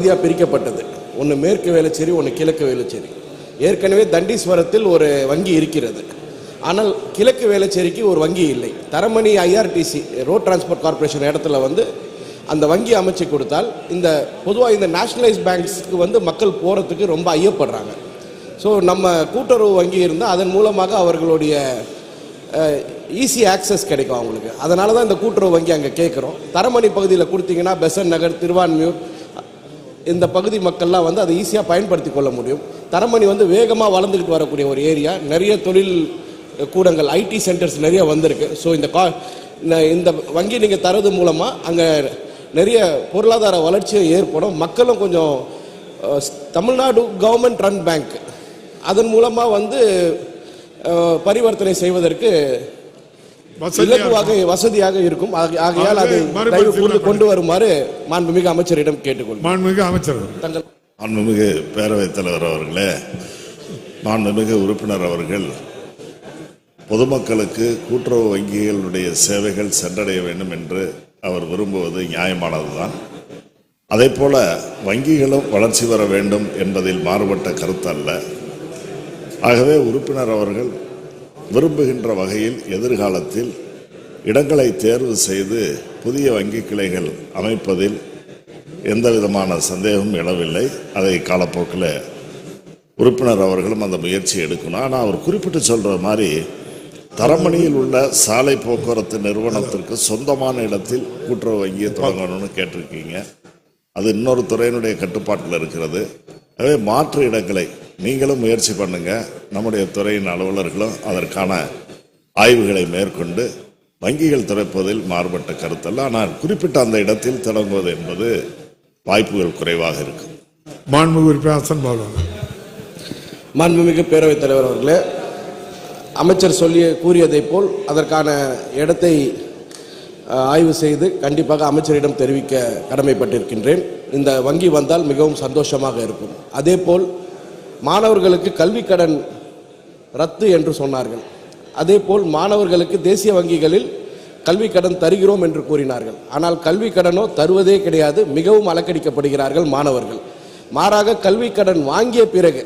பகுதியாக பிரிக்கப்பட்டது. ஒன்று மேற்கு வேளச்சேரி ஒன்று கிழக்கு வேளச்சேரி. ஏற்கனவே தண்டீஸ்வரத்தில் ஒரு வங்கி இருக்கிறது. ஆனால் கிழக்கு வேளச்சேரிக்கு ஒரு வங்கி இல்லை. Taramani IRTC road transport corporation இடத்துல வந்து அந்த வங்கி அமைச்சு கொடுத்தால் இந்த பொதுவாக இந்த நேஷனலைஸ் பேங்க்ஸ்க்கு வந்து மக்கள் போகிறதுக்கு ரொம்ப ஐயப்படுறாங்க. ஸோ நம்ம கூட்டுறவு வங்கி இருந்தால் அதன் மூலமாக அவர்களுடைய ஈஸி ஆக்சஸ் கிடைக்கும் அவங்களுக்கு. அதனால தான் இந்த கூட்டுறவு வங்கி அங்கே கேட்குறோம் தரமணி பகுதியில் கொடுத்தீங்கன்னா பெசன் நகர் திருவான்மியூர் இந்த பகுதி மக்கள்லாம் வந்து அதை ஈஸியாக பயன்படுத்தி கொள்ள முடியும். தரமணி வந்து வேகமாக வளர்ந்துக்கிட்டு வரக்கூடிய ஒரு ஏரியா. நிறைய தொழில் கூடங்கள் ஐடி சென்டர்ஸ் நிறைய வந்திருக்கு. ஸோ இந்த கா இந்த- இந்த வங்கி நீங்கள் தரது மூலமாக அங்கே நிறைய பொருளாதார வளர்ச்சியும் ஏற்படும். மக்களும் கொஞ்சம் தமிழ்நாடு கவர்மெண்ட் ரன் பேங்க் அதன் மூலமாக வந்து பரிவர்த்தனை செய்வதற்கு இலகுவாக வசதியாக இருக்கும். ஆக- ஆகையால் அதை கொண்டு வருமாறு மாண்புமிகு அமைச்சரிடம் கேட்டுக்கொள்கிறேன் மாண்புமிகு அமைச்சர். தங்கள் மாண்புமிகு பேரவைத் தலைவர் அவர்களே மாண்புமிகு உறுப்பினர் அவர்கள் பொதுமக்களுக்கு கூட்டுறவு வங்கிகளுடைய சேவைகள் சென்றடைய வேண்டும் என்று அவர் விரும்புவது நியாயமானதுதான். அதே போல வங்கிகளும் வளர்ச்சி வர வேண்டும் என்பதில் மாறுபட்ட கருத்து அல்ல. ஆகவே உறுப்பினர் அவர்கள் விரும்புகின்ற வகையில் எதிர்காலத்தில் இடங்களை தேர்வு செய்து புதிய வங்கி கிளைகள் அமைப்பதில் எந்த விதமான சந்தேகமும் எழவில்லை. அதை காலப்போக்கில் உறுப்பினர் அவர்களும் அந்த முயற்சி எடுக்கணும். ஆனால் அவர் குறிப்பிட்டு சொல்கிற மாதிரி தரமணியில் உள்ள சாலை போக்குவரத்து நிறுவனத்திற்கு சொந்தமான இடத்தில் கூட்டுறவு வங்கியை தொடங்கணும்னு கேட்டிருக்கீங்க. அது இன்னொரு துறையினுடைய கட்டுப்பாட்டில் இருக்கிறது. எனவே மாற்று இடங்களை நீங்களும் முயற்சி பண்ணுங்க. நம்முடைய துறையின் அலுவலர்களும் அதற்கான ஆய்வுகளை மேற்கொண்டு வங்கிகள் திறப்பதில் மாறுபட்ட கருத்தல்ல. ஆனால் குறிப்பிட்ட அந்த இடத்தில் தொடங்குவது என்பது வாய்ப்புகள் குறைவாக இருக்கும். மாண்புமிகு மாண்புமிகு பேரவைத் தலைவர் அவர்களே அமைச்சர் சொல்லி கூறியதைப் போல் அதற்கான இடத்தை ஆய்வு செய்து கண்டிப்பாக அமைச்சரிடம் தெரிவிக்க கடமைப்பட்டிருக்கின்றேன். இந்த வங்கி வந்தால் மிகவும் சந்தோஷமாக இருக்கும். அதேபோல் மாணவர்களுக்கு கல்வி கடன் ரத்து என்று சொன்னார்கள். அதேபோல் மாணவர்களுக்கு தேசிய வங்கிகளில் கல்வி கடன் தருகிறோம் என்று கூறினார்கள். ஆனால் கல்வி கடனோ தருவதே கிடையாது மிகவும் அலக்கடிக்கப்படுகிறார்கள் மாணவர்கள். மாறாக கல்வி கடன் வாங்கிய பிறகு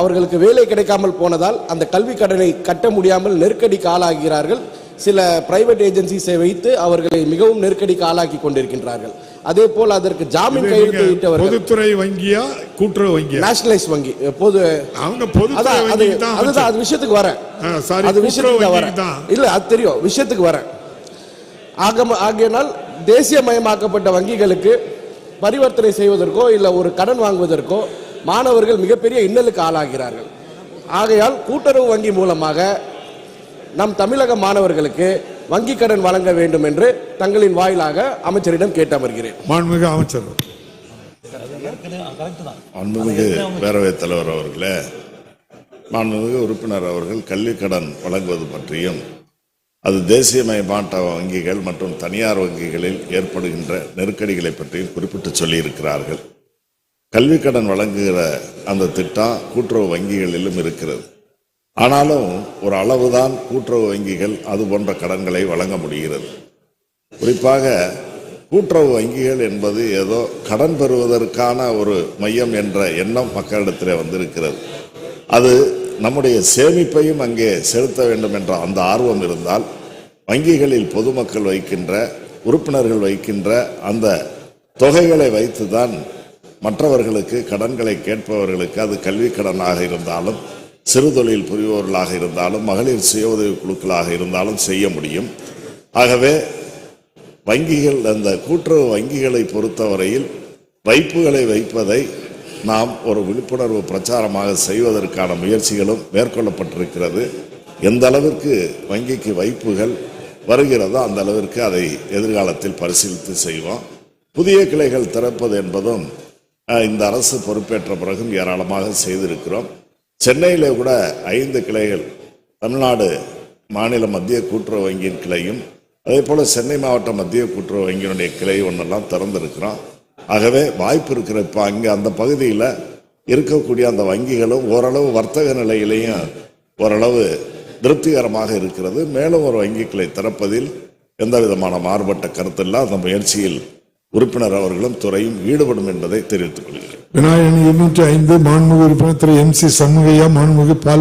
அவர்களுக்கு வேலை கிடைக்காமல் போனதால் அந்த கல்வி கடனை கட்ட முடியாமல் நெருக்கடிக்கு ஆளாகிறார்கள். சில பிரைவேட் ஏஜென்சிஸை வைத்து அவர்களை மிகவும் நெருக்கடிக்கு ஆளாக்கி கொண்டிருக்கின்றார்கள். அதே போல் அதற்கு ஜாமீன் கையெழுத்து இட்டவர்கள் பொதுத்துறை வங்கியா கூட்டுறவு வங்கியா? நேஷனலைஸ் வங்கி பொது அவங்க தான் அதுதான். அது விஷயத்துக்கு வரேன். அது விஷயத்துக்கு வரேன். இல்ல அது தெரியும் விஷயத்துக்கு வரேன். ஆக ஆகையினால் தேசியமயமாக்கப்பட்ட வங்கிகளுக்கு பரிவர்த்தனை செய்வதற்கோ இல்ல ஒரு கடன் வாங்குவதற்கோ மாணவர்கள் மிகப்பெரிய இன்னலுக்கு ஆளாகிறார்கள். ஆகையால் கூட்டுறவு வங்கி மூலமாக நம் தமிழக மாணவர்களுக்கு வங்கி கடன் வழங்க வேண்டும் என்று தங்களின் வாயிலாக அமைச்சரிடம் கேட்டு அமர்கிறேன் மாண்புமிகு அமைச்சர். மாண்புமிகு பேரவைத் தலைவர் அவர்களே மாண்புமிகு உறுப்பினர் அவர்கள் கல்விக் கடன் வழங்குவது பற்றியும் அது தேசியமயமாட்ட வங்கிகள் மற்றும் தனியார் வங்கிகளில் ஏற்படுகின்ற நெருக்கடிகளை பற்றியும் குறிப்பிட்டு சொல்லியிருக்கிறார்கள். கல்விக் கடன் வழங்குகிற அந்த திட்டம் கூட்டுறவு வங்கிகளிலும் இருக்கிறது. ஆனாலும் ஒரு அளவுதான் கூட்டுறவு வங்கிகள் அது போன்ற கடன்களை வழங்க முடிகிறது. குறிப்பாக கூட்டுறவு வங்கிகள் என்பது ஏதோ கடன் பெறுவதற்கான ஒரு மையம் என்ற எண்ணம் மக்களிடத்திலே வந்திருக்கிறது. அது நம்முடைய சேமிப்பையும் அங்கே செலுத்த வேண்டும் என்ற அந்த ஆர்வம் இருந்தால் வங்கிகளில் பொதுமக்கள் வைக்கின்ற உறுப்பினர்கள் வைக்கின்ற அந்த தொகைகளை வைத்துதான் மற்றவர்களுக்கு கடன்களை கேட்பவர்களுக்கு அது கல்வி கடனாக இருந்தாலும் சிறு தொழில் புரிபவர்களாக இருந்தாலும் மகளிர் சுய உதவி குழுக்களாக இருந்தாலும் செய்ய முடியும். ஆகவே வங்கிகள் அந்த கூட்டுறவு வங்கிகளை பொறுத்தவரையில் வைப்புகளை வைப்பதை நாம் ஒரு விழிப்புணர்வு பிரச்சாரமாக செய்வதற்கான முயற்சிகளும் மேற்கொள்ளப்பட்டிருக்கிறது. எந்த அளவிற்கு வங்கிக்கு வைப்புகள் வருகிறதோ அந்த அளவிற்கு அதை எதிர்காலத்தில் பரிசீலித்து செய்வோம். புதிய கிளைகள் திறப்பது என்பதும் இந்த அரசு பொறுப்பேற்ற பிறகும் ஏராளமாக செய்திருக்கிறோம். சென்னையில் கூட ஐந்து கிளைகள் தமிழ்நாடு மாநில மத்திய கூட்டுறவு வங்கியின் கிளையும் அதே போல் சென்னை மாவட்ட மத்திய கூட்டுறவு வங்கியினுடைய கிளை ஒன்றெல்லாம் திறந்திருக்கிறோம். ஆகவே வாய்ப்பு இருக்கிற இப்போ அங்கே அந்த பகுதியில் இருக்கக்கூடிய அந்த வங்கிகளும் ஓரளவு வர்த்தக நிலையிலையும் ஓரளவு திருப்திகரமாக இருக்கிறது. மேலும் ஒரு வங்கி கிளை திறப்பதில் எந்த விதமான மாறுபட்ட கருத்தில்லாம் அந்த முயற்சியில் உறுப்பினர் அவர்களும் துறையும் ஈடுபடும் என்பதை தெரிவித்துக் கொள்கிறேன். விநாயகன் இருநூற்றி ஐந்து மாண்புமிகு உறுப்பினர் திரு எம் சி சண்முகையா மாண்புமிகு பால்